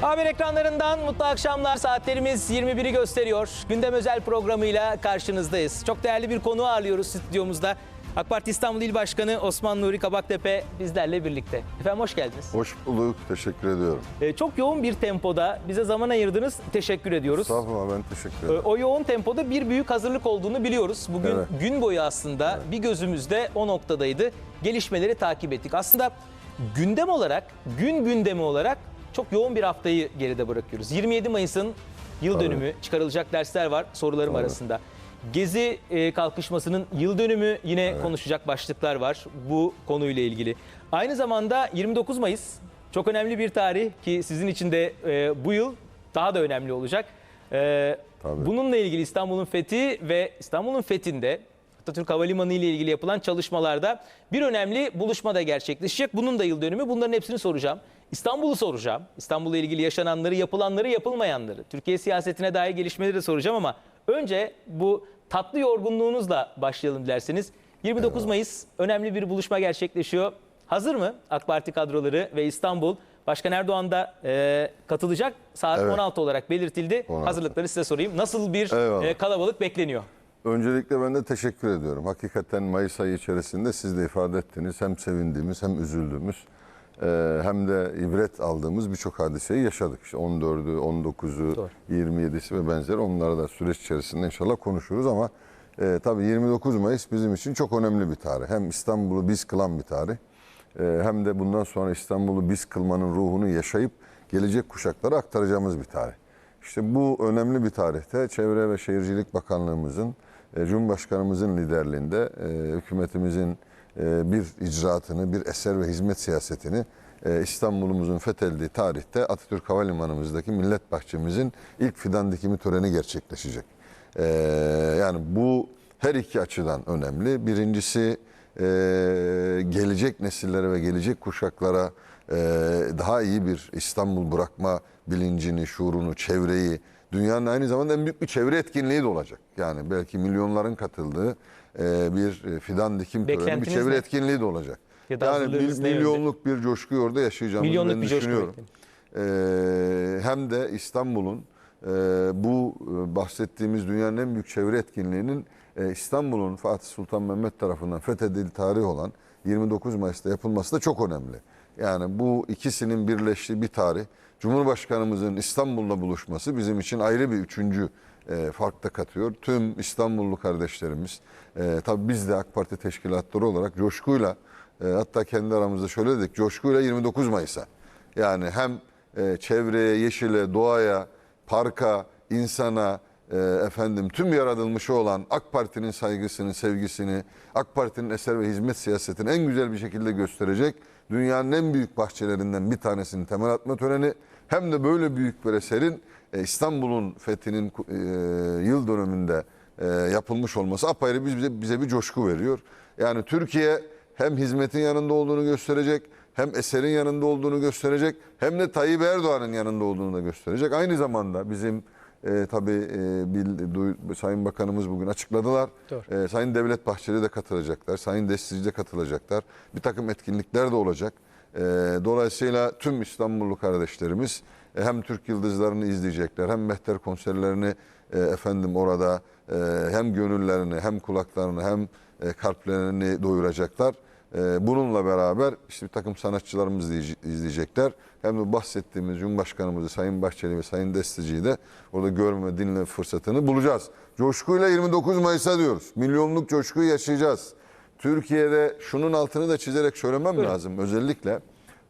Haber ekranlarından mutlu akşamlar. Saatlerimiz 21'i gösteriyor. Gündem özel programıyla karşınızdayız. Çok değerli bir konu ağırlıyoruz stüdyomuzda. AK Parti İstanbul İl Başkanı Osman Nuri Kabaktepe bizlerle birlikte. Efendim hoş geldiniz. Hoş bulduk. Teşekkür ediyorum. Ee, çok yoğun bir tempoda bize zaman ayırdınız. Teşekkür ediyoruz. Estağfurullah ben teşekkür Ee, ederim. O yoğun tempoda bir büyük hazırlık olduğunu biliyoruz. Bugün Evet. gün boyu aslında bir gözümüzde o noktadaydı. Gelişmeleri takip ettik. Aslında gündem olarak, gün gündemi olarak çok yoğun bir haftayı geride bırakıyoruz. 27 Mayıs'ın yıl Tabii. dönümü, çıkarılacak dersler var sorularım Tabii. arasında. Gezi e, kalkışmasının yıl dönümü yine konuşacak başlıklar var bu konuyla ilgili. Aynı zamanda 29 Mayıs çok önemli bir tarih ki sizin için de e, bu yıl daha da önemli olacak. E, Tabii. Bununla ilgili İstanbul'un fethi ve İstanbul'un fethinde Atatürk Havalimanı ile ilgili yapılan çalışmalarda bir önemli buluşma da gerçekleşecek. Bunun da yıl dönümü. Bunların hepsini soracağım. İstanbul'u soracağım. İstanbul'la ilgili yaşananları, yapılanları, yapılmayanları, Türkiye siyasetine dair gelişmeleri de soracağım ama önce bu tatlı yorgunluğunuzla başlayalım dilerseniz. 29 Mayıs önemli bir buluşma gerçekleşiyor. Hazır mı AK Parti kadroları ve İstanbul? Başkan Erdoğan da e, katılacak. Saat Evet. 16 olarak belirtildi. 16. Hazırlıkları size sorayım. Nasıl bir Eyvallah. e, kalabalık bekleniyor? Öncelikle ben de teşekkür ediyorum. Hakikaten Mayıs ayı içerisinde siz de ifade ettiniz. Hem sevindiğimiz hem üzüldüğümüz e, hem de ibret aldığımız birçok hadiseyi yaşadık. İşte 14'ü, 19'u, Doğru. 27'si ve benzeri onları da süreç içerisinde inşallah konuşuruz ama e, tabii 29 Mayıs bizim için çok önemli bir tarih. Hem İstanbul'u biz kılan bir tarih e, hem de bundan sonra İstanbul'u biz kılmanın ruhunu yaşayıp gelecek kuşaklara aktaracağımız bir tarih. İşte bu önemli bir tarihte Çevre ve Şehircilik Bakanlığımızın, Cumhurbaşkanımızın liderliğinde e, hükümetimizin e, bir icraatını, bir eser ve hizmet siyasetini e, İstanbul'umuzun fethedildiği tarihte Atatürk Havalimanımızdaki Millet Bahçemizin ilk fidan dikimi töreni gerçekleşecek. E, yani bu her iki açıdan önemli. Birincisi e, gelecek nesillere ve gelecek kuşaklara e, daha iyi bir İstanbul bırakma bilincini, şuurunu, çevreyi, dünyanın aynı zamanda en büyük bir çevre etkinliği de olacak. Yani belki milyonların katıldığı e, bir e, fidan dikim töreni, bir çevre ne? etkinliği de olacak. Ya yani bir milyonluk bir coşkuyu orada yaşayacağımızı Milyonluk ben bir düşünüyorum. Ee, hem de İstanbul'un e, bu e, bahsettiğimiz dünyanın en büyük çevre etkinliğinin e, İstanbul'un Fatih Sultan Mehmet tarafından fethedildiği tarih olan 29 Mayıs'ta yapılması da çok önemli. Yani bu ikisinin birleştiği bir tarih. Cumhurbaşkanımızın İstanbul'la buluşması bizim için ayrı bir üçüncü e, fark da katıyor. Tüm İstanbullu kardeşlerimiz, e, tabii biz de AK Parti teşkilatları olarak coşkuyla, e, hatta kendi aramızda şöyle dedik, coşkuyla 29 Mayıs'a. Yani hem e, çevreye, yeşile, doğaya, parka, insana, e, efendim tüm yaratılmışı olan AK Parti'nin saygısını, sevgisini, AK Parti'nin eser ve hizmet siyasetini en güzel bir şekilde gösterecek dünyanın en büyük bahçelerinden bir tanesinin temel atma töreni hem de böyle büyük bir eserin e, İstanbul'un fethinin e, yıl dönümünde e, yapılmış olması apayrı bize, bize bir coşku veriyor. Yani Türkiye hem hizmetin yanında olduğunu gösterecek, hem eserin yanında olduğunu gösterecek, hem de Tayyip Erdoğan'ın yanında olduğunu da gösterecek. Aynı zamanda bizim e, tabii e, bil- duy- Sayın Bakanımız bugün açıkladılar. Doğru. E, Sayın Devlet Bahçeli de katılacaklar, Sayın Destici de katılacaklar. Bir takım etkinlikler de olacak. E, dolayısıyla tüm İstanbullu kardeşlerimiz e, hem Türk Yıldızlarını izleyecekler, hem Mehter konserlerini e, efendim orada e, hem gönüllerini, hem kulaklarını, hem e, kalplerini doyuracaklar. E, bununla beraber işte bir takım sanatçılarımız izleyece- izleyecekler. Hem de bahsettiğimiz Cumhurbaşkanımızı Sayın Bahçeli ve Sayın Destici'yi de orada görme, dinle fırsatını bulacağız. Coşkuyla 29 Mayıs'a diyoruz. Milyonluk coşkuyu yaşayacağız. Türkiye'de şunun altını da çizerek söylemem lazım. Özellikle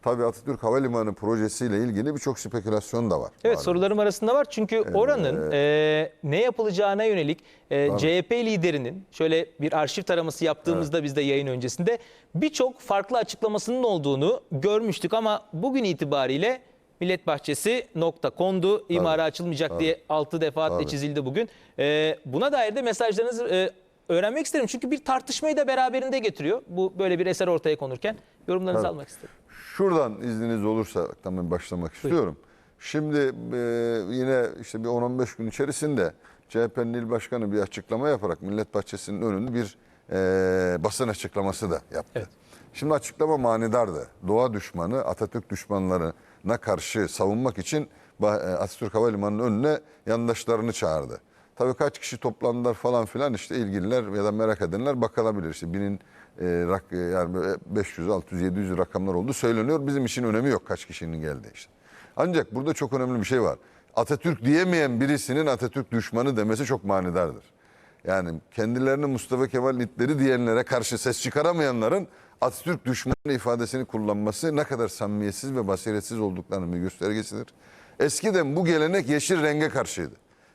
tabii Atatürk Havalimanı projesiyle ilgili birçok spekülasyon da var. Evet Malum. sorularım arasında var. Çünkü oranın e, ne yapılacağına yönelik e, CHP liderinin şöyle bir arşiv taraması yaptığımızda biz de yayın öncesinde birçok farklı açıklamasının olduğunu görmüştük ama bugün itibariyle Millet Bahçesi nokta kondu, imara açılmayacak diye altı defaatle Tabii. çizildi bugün. E, buna dair de mesajlarınızı e, öğrenmek isterim. Çünkü bir tartışmayı da beraberinde getiriyor. Bu böyle bir eser ortaya konurken yorumlarınızı almak isterim. Şuradan izniniz olursa tamam başlamak istiyorum. Şimdi e, yine işte bir 10-15 gün içerisinde CHP'nin il başkanı bir açıklama yaparak Millet Bahçesi'nin önünde bir e, basın açıklaması da yaptı. Evet. Şimdi açıklama manidardı. Doğa düşmanı, Atatürk düşmanları Havalimanı'na karşı savunmak için e, Atatürk Havalimanı'nın önüne yandaşlarını çağırdı. Tabii kaç kişi toplandılar falan filan işte ilgililer ya da merak edenler bakılabilir. İşte binin rak, e, yani böyle 500, 600, 700 rakamlar oldu söyleniyor. Bizim için önemi yok kaç kişinin geldiği işte. Ancak burada çok önemli bir şey var. Atatürk diyemeyen birisinin Atatürk düşmanı demesi çok manidardır. Yani kendilerini Mustafa Kemal itleri diyenlere karşı ses çıkaramayanların Atatürk düşmanı ifadesini kullanması ne kadar samimiyetsiz ve basiretsiz olduklarının bir göstergesidir. Eskiden bu gelenek yeşil renge karşıydı.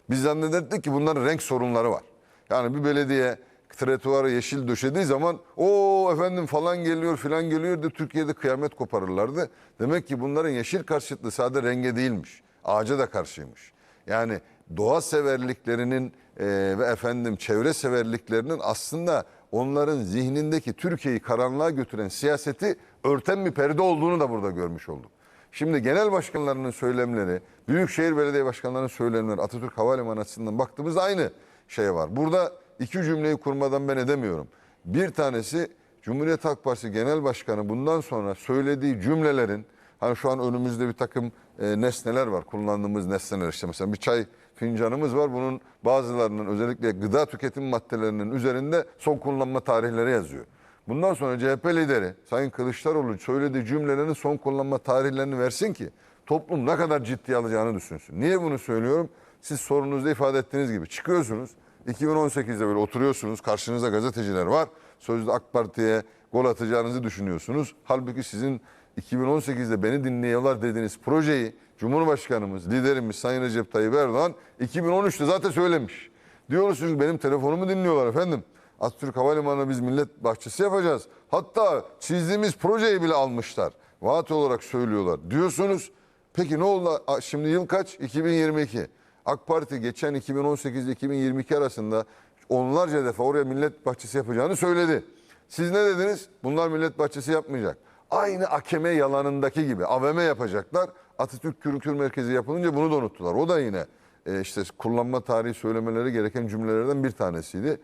Biz zannederdik ki bunların renk sorunları var. Yani bir belediye tretuarı yeşil döşediği zaman o efendim falan geliyor filan geliyor de Türkiye'de kıyamet koparırlardı. Demek ki bunların yeşil karşıtlığı sadece renge değilmiş. Ağaca da karşıymış. Yani doğa severliklerinin e, ve efendim çevre severliklerinin aslında onların zihnindeki Türkiye'yi karanlığa götüren siyaseti örten bir perde olduğunu da burada görmüş olduk. Şimdi genel başkanlarının söylemleri, büyükşehir belediye başkanlarının söylemleri Atatürk Havalimanı açısından baktığımızda aynı şey var. Burada iki cümleyi kurmadan ben edemiyorum. Bir tanesi Cumhuriyet Halk Partisi Genel Başkanı bundan sonra söylediği cümlelerin hani şu an önümüzde bir takım e, nesneler var kullandığımız nesneler işte mesela bir çay fincanımız var bunun bazılarının özellikle gıda tüketim maddelerinin üzerinde son kullanma tarihleri yazıyor. Bundan sonra CHP lideri Sayın Kılıçdaroğlu söylediği cümlelerin son kullanma tarihlerini versin ki toplum ne kadar ciddiye alacağını düşünsün. Niye bunu söylüyorum? Siz sorunuzda ifade ettiğiniz gibi çıkıyorsunuz. 2018'de böyle oturuyorsunuz. Karşınızda gazeteciler var. Sözde AK Parti'ye gol atacağınızı düşünüyorsunuz. Halbuki sizin 2018'de beni dinliyorlar dediğiniz projeyi Cumhurbaşkanımız, liderimiz Sayın Recep Tayyip Erdoğan 2013'te zaten söylemiş. Diyorsunuz benim telefonumu dinliyorlar efendim. Atatürk Havalimanı'na biz millet bahçesi yapacağız. Hatta çizdiğimiz projeyi bile almışlar. Vaat olarak söylüyorlar. Diyorsunuz. Peki ne oldu? Şimdi yıl kaç? 2022. AK Parti geçen 2018 ile 2022 arasında onlarca defa oraya millet bahçesi yapacağını söyledi. Siz ne dediniz? Bunlar millet bahçesi yapmayacak. Aynı AKM yalanındaki gibi AVM yapacaklar. Atatürk Kültür Merkezi yapılınca bunu da unuttular. O da yine e, işte kullanma tarihi söylemeleri gereken cümlelerden bir tanesiydi.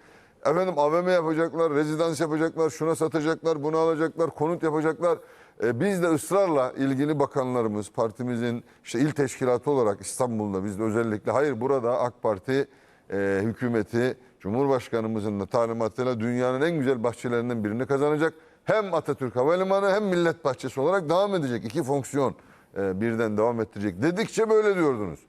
Efendim AVM yapacaklar, rezidans yapacaklar, şuna satacaklar, bunu alacaklar, konut yapacaklar. E, biz de ısrarla ilgili bakanlarımız, partimizin işte il teşkilatı olarak İstanbul'da biz de özellikle hayır burada AK Parti e, hükümeti Cumhurbaşkanımızın da talimatıyla dünyanın en güzel bahçelerinden birini kazanacak. Hem Atatürk Havalimanı hem Millet Bahçesi olarak devam edecek. İki fonksiyon e, birden devam ettirecek. Dedikçe böyle diyordunuz.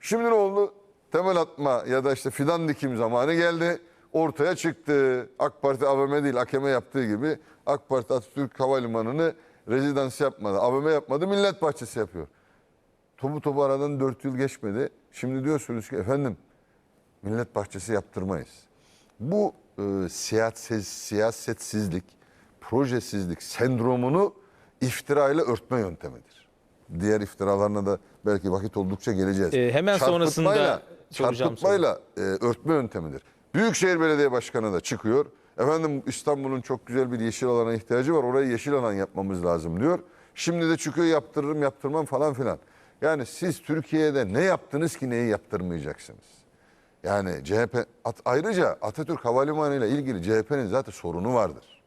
Şimdi ne oldu? Temel atma ya da işte fidan dikim zamanı geldi. Ortaya çıktı. AK Parti AVM değil AKM yaptığı gibi AK Parti Atatürk Havalimanı'nı rezidans yapmadı. AVM yapmadı Millet Bahçesi yapıyor. Topu topu aradan 4 yıl geçmedi. Şimdi diyorsunuz ki efendim millet bahçesi yaptırmayız. Bu e, siyaset, siyasetsizlik, projesizlik sendromunu iftirayla örtme yöntemidir. Diğer iftiralarına da belki vakit oldukça geleceğiz. E, hemen sonrasında soracağım çarpıtmayla e, örtme yöntemidir. Büyükşehir Belediye Başkanı da çıkıyor. Efendim İstanbul'un çok güzel bir yeşil alana ihtiyacı var. Orayı yeşil alan yapmamız lazım diyor. Şimdi de çıkıyor yaptırırım yaptırmam falan filan. Yani siz Türkiye'de ne yaptınız ki neyi yaptırmayacaksınız? Yani CHP at- ayrıca Atatürk Havalimanı ile ilgili CHP'nin zaten sorunu vardır.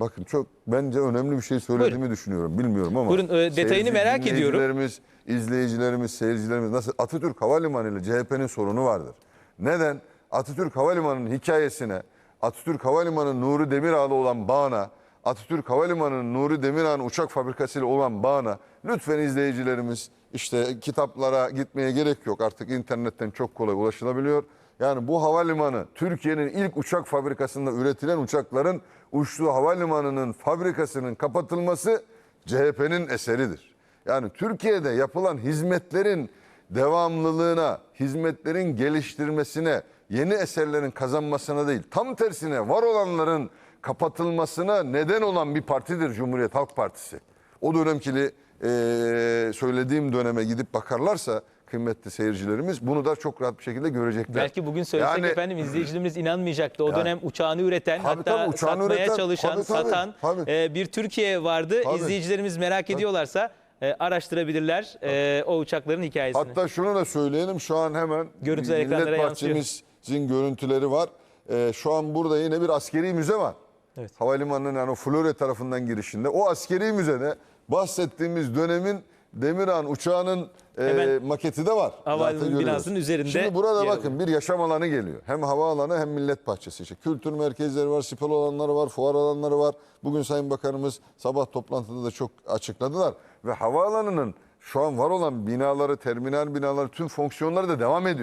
Bakın çok bence önemli bir şey söylediğimi düşünüyorum. Bilmiyorum ama. Buyurun, e, detayını merak ediyorum. izleyicilerimiz, seyircilerimiz nasıl Atatürk Havalimanı ile CHP'nin sorunu vardır. Neden? Atatürk Havalimanı'nın hikayesine, Atatürk Havalimanı Nuri Demirağ'la olan bağına, Atatürk Havalimanı'nın Nuri Demirağ'ın uçak fabrikasıyla olan bağına lütfen izleyicilerimiz işte kitaplara gitmeye gerek yok. Artık internetten çok kolay ulaşılabiliyor. Yani bu havalimanı Türkiye'nin ilk uçak fabrikasında üretilen uçakların uçtuğu havalimanının fabrikasının kapatılması CHP'nin eseridir. Yani Türkiye'de yapılan hizmetlerin devamlılığına, hizmetlerin geliştirmesine, yeni eserlerin kazanmasına değil, tam tersine var olanların kapatılmasına neden olan bir partidir Cumhuriyet Halk Partisi. O dönemkili eee, söylediğim döneme gidip bakarlarsa kıymetli seyircilerimiz bunu da çok rahat bir şekilde görecekler. Belki bugün söylesek Yani- efendim izleyicilerimiz inanmayacaktı. O dönem uçağını üreten Tabii, hatta tabii, uçağını satmaya üreten, çalışan, tabii, tabii, satan tabii. e, bir Türkiye vardı. Tabii. İzleyicilerimiz merak ediyorlarsa e, araştırabilirler e, o uçakların hikayesini. Hatta şunu da söyleyelim şu an hemen Görüntüler Millet yansıyor. Bahçemizin görüntüleri var. Ee, şu an burada yine bir askeri müze var. Evet. Havalimanının yani Florya tarafından girişinde. O askeri müzede bahsettiğimiz dönemin Demirhan uçağının e, maketi de var. havalimanı binasının üzerinde Şimdi burada bakın bir yaşam alanı geliyor. Hem havaalanı hem millet bahçesi. İşte kültür merkezleri var, spor alanları var, fuar alanları var. Bugün Sayın Bakanımız sabah toplantıda da çok açıkladılar. Ve havaalanının şu an var olan binaları, terminal binaları tüm fonksiyonları da devam ediyor.